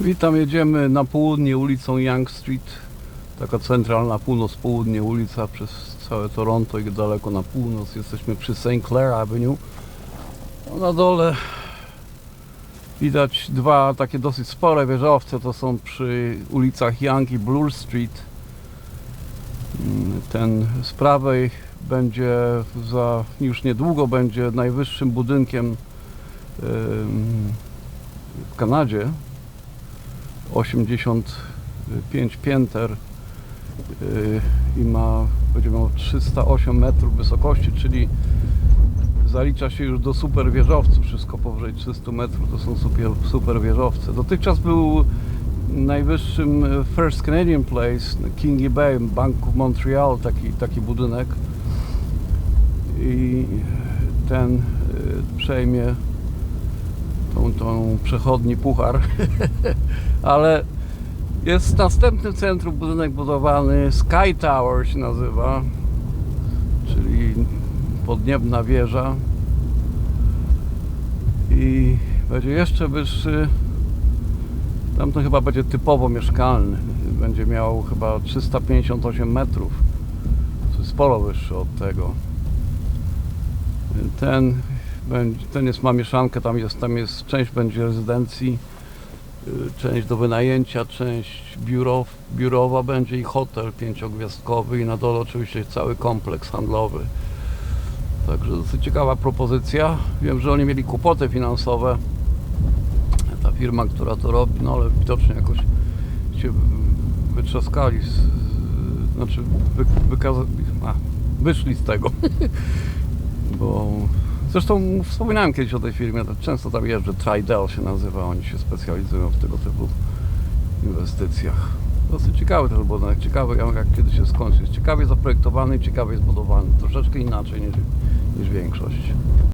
Witam, jedziemy na południe ulicą Young Street. Taka centralna północ-południe ulica przez całe Toronto i daleko na północ. Jesteśmy przy St. Clair Avenue. No, na dole widać dwa takie dosyć spore wieżowce. To są przy ulicach Young i Bloor Street. Mm, Ten z prawej będzie za już niedługo będzie najwyższym budynkiem w Kanadzie. 85 pięter yy, i ma, będzie miał 308 metrów wysokości, czyli zalicza się już do super wieżowców. Wszystko powyżej 300 metrów to są super, super wieżowce. Dotychczas był najwyższym First Canadian Place, Kingy Bay, Bank of Montreal, taki, taki budynek. I ten y, przejmie tą, tą przechodni puchar. Ale jest następny centrum, budynek budowany, Sky Tower się nazywa, czyli podniebna wieża. I będzie jeszcze wyższy. Tamten chyba będzie typowo mieszkalny. Będzie miał chyba 358 metrów. Sporo wyższy od tego. Ten, ten jest, ma mieszankę, tam jest, tam jest część będzie rezydencji, y, część do wynajęcia, część biurow, biurowa będzie i hotel pięciogwiazdkowy i na dole oczywiście cały kompleks handlowy. Także dosyć ciekawa propozycja. Wiem, że oni mieli kłopoty finansowe. Ta firma, która to robi, no ale widocznie jakoś się wytrzaskali, znaczy wy, wykaza- a, wyszli z tego. Zresztą wspominałem kiedyś o tej firmie, tak często tam jeżdżę, Tridel się nazywa, oni się specjalizują w tego typu inwestycjach. Dosyć ciekawy ten budynek, ciekawy jak, kiedy się skończy. Jest ciekawie zaprojektowany ciekawie zbudowany, troszeczkę inaczej niż, niż większość.